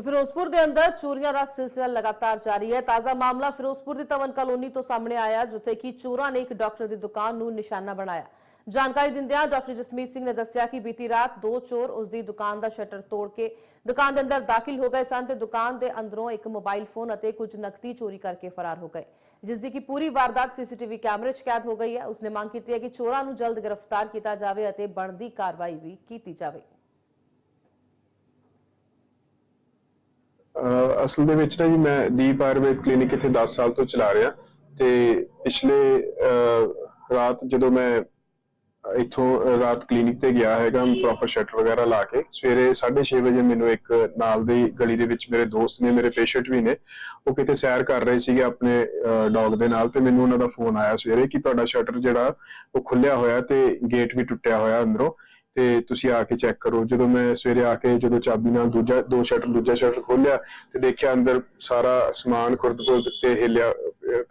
ਤਾਂ ਫਿਰੋਜ਼ਪੁਰ ਦੇ ਅੰਦਰ ਚੋਰੀਆਂ ਦਾ ਸਿਲਸਿਲਾ ਲਗਾਤਾਰ ਜਾਰੀ ਹੈ। ਤਾਜ਼ਾ ਮਾਮਲਾ ਫਿਰੋਜ਼ਪੁਰ ਦੀ ਤਵਨ ਕਲੋਨੀ ਤੋਂ ਸਾਹਮਣੇ ਆਇਆ, ਜਿੱਥੇ ਕਿ ਚੋਰਾਂ ਨੇ ਇੱਕ ਡਾਕਟਰ ਦੀ ਦੁਕਾਨ ਨੂੰ ਨਿਸ਼ਾਨਾ ਬਣਾਇਆ। ਜਾਣਕਾਰੀ ਦਿੰਦਿਆਂ ਡਾਕਟਰ ਜਸਮੀਤ ਸਿੰਘ ਨੇ ਦੱਸਿਆ ਕਿ ਬੀਤੀ ਰਾਤ ਦੋ ਚੋਰ ਉਸ ਦੀ ਦੁਕਾਨ ਦਾ ਸ਼ਟਰ ਤੋੜ ਕੇ ਦੁਕਾਨ ਦੇ ਅੰਦਰ ਦਾਖਲ ਹੋ ਗਏ ਸਨ ਤੇ ਦੁਕਾਨ ਦੇ ਅੰਦਰੋਂ ਇੱਕ ਮੋਬਾਈਲ ਫੋਨ ਅਤੇ ਕੁਝ ਨਕਦੀ ਚੋਰੀ ਕਰਕੇ ਫਰਾਰ ਹੋ ਗਏ। ਜਿਸ ਦੀ ਕਿ ਪੂਰੀ ਵਾਰਦਾਤ ਸੀਸੀਟੀਵੀ ਕੈਮਰੇ 'ਚ ਕੈਦ ਹੋ ਗਈ ਹੈ। ਉਸਨੇ ਮੰਗ ਕੀਤੀ ਹੈ ਕਿ ਚੋਰਾਂ ਨੂੰ ਜਲਦ ਗ੍ਰਿਫਤਾਰ ਕੀਤਾ ਜਾਵੇ ਅਤੇ ਬਣਦੀ ਕਾਰਵਾਈ ਵੀ ਕੀਤੀ ਜਾਵੇ। ਅਸਲ ਦੇ ਵਿੱਚ ਨਾ ਜੀ ਮੈਂ ਦੀਪ ਆਯੁਰਵੇਦ ਕਲੀਨਿਕ ਇੱਥੇ 10 ਸਾਲ ਤੋਂ ਚਲਾ ਰਿਹਾ ਤੇ ਪਿਛਲੇ ਰਾਤ ਜਦੋਂ ਮੈਂ ਇੱਥੋਂ ਰਾਤ ਕਲੀਨਿਕ ਤੇ ਗਿਆ ਹੈਗਾ ਪ੍ਰੋਪਰ ਸ਼ਟਰ ਵਗੈਰਾ ਲਾ ਕੇ, ਸਵੇਰੇ 6:30 ਵਜੇ ਮੈਨੂੰ ਇੱਕ ਨਾਲ ਦੀ ਗਲੀ ਦੇ ਵਿੱਚ ਮੇਰੇ ਦੋਸਤ ਨੇ, ਮੇਰੇ ਪੇਸ਼ੈਂਟ ਵੀ ਨੇ, ਉਹ ਕਿਤੇ ਸੈਰ ਕਰ ਰਹੇ ਸੀਗੇ ਆਪਣੇ ਡੌਗ ਦੇ ਨਾਲ ਤੇ ਮੈਨੂੰ ਉਹਨਾਂ ਦਾ ਫੋਨ ਆਇਆ ਸਵੇਰੇ ਕਿ ਤੁਹਾਡਾ ਸ਼ਟਰ ਜਿਹੜਾ, ਉਹ ਖੁੱਲਿਆ ਹੋਇਆ ਤੇ ਗੇਟ ਵੀ ਟੁੱਟਿਆ ਹੋਇਆ ਅੰਦਰੋਂ। ਤੇ ਤੁਸੀਂ ਆ ਕੇ ਚੈੱਕ ਕਰੋ। ਜਦੋਂ ਮੈਂ ਸਵੇਰੇ ਆ ਕੇ ਜਦੋਂ ਚਾਬੀ ਨਾਲ ਦੂਜਾ, ਦੋ ਸ਼ਟਰ ਦੂਜਾ ਸ਼ਟਰ ਖੋਲਿਆ ਤੇ ਦੇਖਿਆ ਅੰਦਰ ਸਾਰਾ ਸਮਾਨ ਖੁਰਦ-ਖੁਰਦ ਤੇ ਹਿੱਲਿਆ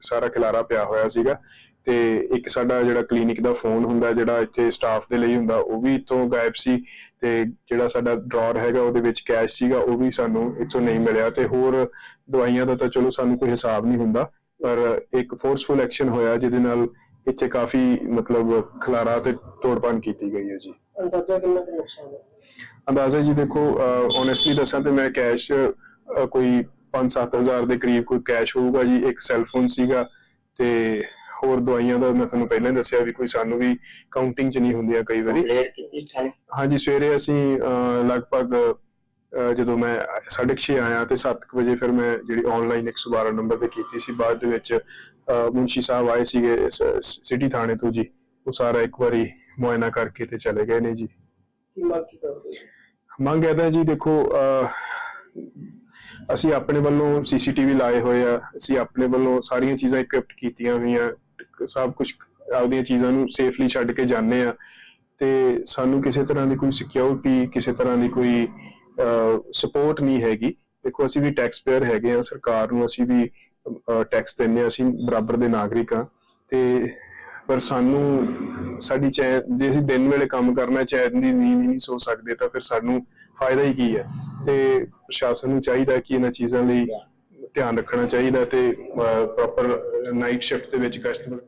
ਸਾਰਾ ਖਿਲਾਰਾ ਪਿਆ ਹੋਇਆ ਸੀਗਾ। ਤੇ ਇੱਕ ਸਾਡਾ ਜਿਹੜਾ ਕਲੀਨਿਕ ਦਾ ਫੋਨ ਹੁੰਦਾ, ਜਿਹੜਾ ਇੱਥੇ ਸਟਾਫ ਦੇ ਲਈ ਹੁੰਦਾ, ਉਹ ਵੀ ਇੱਥੋਂ ਗਾਇਬ ਸੀ ਤੇ ਜਿਹੜਾ ਸਾਡਾ ਡਰਾਅਰ ਹੈਗਾ, ਉਹਦੇ ਵਿੱਚ ਕੈਸ਼ ਸੀਗਾ, ਉਹ ਵੀ ਸਾਨੂੰ ਇੱਥੋਂ ਨਹੀਂ ਮਿਲਿਆ। ਤੇ ਹੋਰ ਦਵਾਈਆਂ ਦਾ ਤਾਂ ਚਲੋ ਸਾਨੂੰ ਕੋਈ ਹਿਸਾਬ ਨਹੀਂ ਹੁੰਦਾ, ਪਰ ਇੱਕ ਫੋਰਸਫੁਲ ਐਕਸ਼ਨ ਹੋਇਆ, ਜਿਹਦੇ ਨਾਲ ਇੱਥੇ ਕਾਫੀ ਮਤਲਬ ਖਲਾਰਾ ਤੇ ਤੋੜਪਾਨ ਕੀਤੀ ਗਈ ਹੈ ਜੀ। ਅੰਦਾਜ਼ਾ ਕਿੰਨਾ ਕੁ ਨੁਕਸਾਨ ਹੈ? ਅੰਦਾਜ਼ਾ ਜੀ ਦੇਖੋ ਓਨੈਸਟਲੀ ਦੱਸਾਂ ਤੇ ਮੈਂ ਕੈਸ਼ ਕੋਈ 5-7000 ਦੇ ਕਰੀਬ ਕੋਈ ਕੈਸ਼ ਹੋਊਗਾ ਜੀ ਇੱਕ ਸੈੱਲ ਫੋਨ ਸੀਗਾ ਤੇ ਹੋਰ ਦਵਾਈਆਂ ਦਾ ਮੈਂ ਤੁਹਾਨੂੰ ਪਹਿਲਾਂ ਹੀ ਦੱਸਿਆ ਵੀ ਕੋਈ ਸਾਨੂੰ ਵੀ ਕਾਊਂਟਿੰਗ ਚ ਨਹੀਂ ਹੁੰਦੀਆਂ ਕਈ ਵਾਰੀ। ਕੰਪਲੇਂਟ ਕੀਤੀ ਥਾਣੇ? ਹਾਂਜੀ ਸਵੇਰੇ ਅਸੀਂ ਅਹ, ਲਗਭਗ ਅਹ, ਜਦੋਂ ਮੈਂ 6:30 ਆਇਆ ਤੇ 7 ਵਜੇ ਫਿਰ ਮੈਂ ਜਿਹੜੀ ਆਨਲਾਈਨ 112 ਨੰਬਰ ਤੇ ਕੀਤੀ ਸੀ। ਬਾਅਦ ਦੇ ਵਿੱਚ ਅਹ, ਮੁਨਸ਼ੀ ਸਾਹਿਬ ਆਏ ਸੀਗੇ ਸਿਟੀ ਥਾਣੇ ਤੋਂ ਜੀ। ਉਹ ਸਾਰਾ ਇੱਕ ਵਾਰੀ ਮੁਆਇਨਾ ਕਰਕੇ ਤੇ ਚਲੇ ਗਏ ਨੇ ਜੀ। ਕੀ ਮੰਗ ਕੀ ਕਰਦੇ? ਹੋ? ਮੰਗ ਹੈ ਤਾਂ ਜੀ ਦੇਖੋ ਅਹ, ਅਸੀਂ ਆਪਣੇ ਵੱਲੋਂ ਸੀਸੀਟੀਵੀ ਲਾਏ ਹੋਏ ਆ। ਅਸੀਂ ਆਪਣੇ ਵੱਲੋਂ ਸਾਰੀਆਂ ਚੀਜ਼ਾਂ ਇਕਵਿਪਡ ਕੀਤੀਆਂ ਹੋਈਆਂ। ਸਭ ਕੁਝ ਆਪਦੀਆਂ ਚੀਜ਼ਾਂ ਨੂੰ ਸੇਫਲੀ ਛੱਡ ਕੇ ਜਾਂਦੇ ਆ। ਤੇ ਸਾਨੂੰ ਕਿਸੇ ਤਰ੍ਹਾਂ ਦੀ ਕੋਈ ਸਿਕਿਉਰਿਟੀ ਕਿਸੇ ਤਰ੍ਹਾਂ ਦੀ ਕੋਈ ਸਪੋਰਟ ਨਹੀਂ ਹੈਗੀ। ਦੇਖੋ ਅਸੀਂ ਵੀ ਟੈਕਸ ਪੇਅਰ ਹੈਗੇ ਆ। ਸਰਕਾਰ ਨੂੰ ਅਸੀਂ ਵੀ ਟੈਕਸ ਦਿੰਦੇ ਆ। ਅਸੀਂ ਬਰਾਬਰ ਦੇ ਨਾਗਰਿਕ ਆ। ਤੇ ਪਰ ਸਾਨੂੰ ਸਾਡੀ ਚੈਨ ਜੇ ਅਸੀਂ ਦਿਨ ਵੇਲੇ ਕੰਮ ਕਰਨਾ, ਚੈਨ ਦੀ ਨੀਂਦ ਨਹੀਂ ਸੋ ਸਕਦੇ, ਤਾਂ ਫਿਰ ਸਾਨੂੰ ਫਾਇਦਾ ਹੀ ਕੀ ਹੈ ਤੇ ਪ੍ਰਸ਼ਾਸਨ ਨੂੰ ਚਾਹੀਦਾ ਕਿ ਇਹਨਾਂ ਚੀਜ਼ਾਂ ਲਈ ਧਿਆਨ ਰੱਖਣਾ ਚਾਹੀਦਾ ਤੇ ਪ੍ਰੋਪਰ ਨਾਈਟ ਸ਼ਿਫਟ ਦੇ ਵਿੱਚ ਕਸਟਮਰ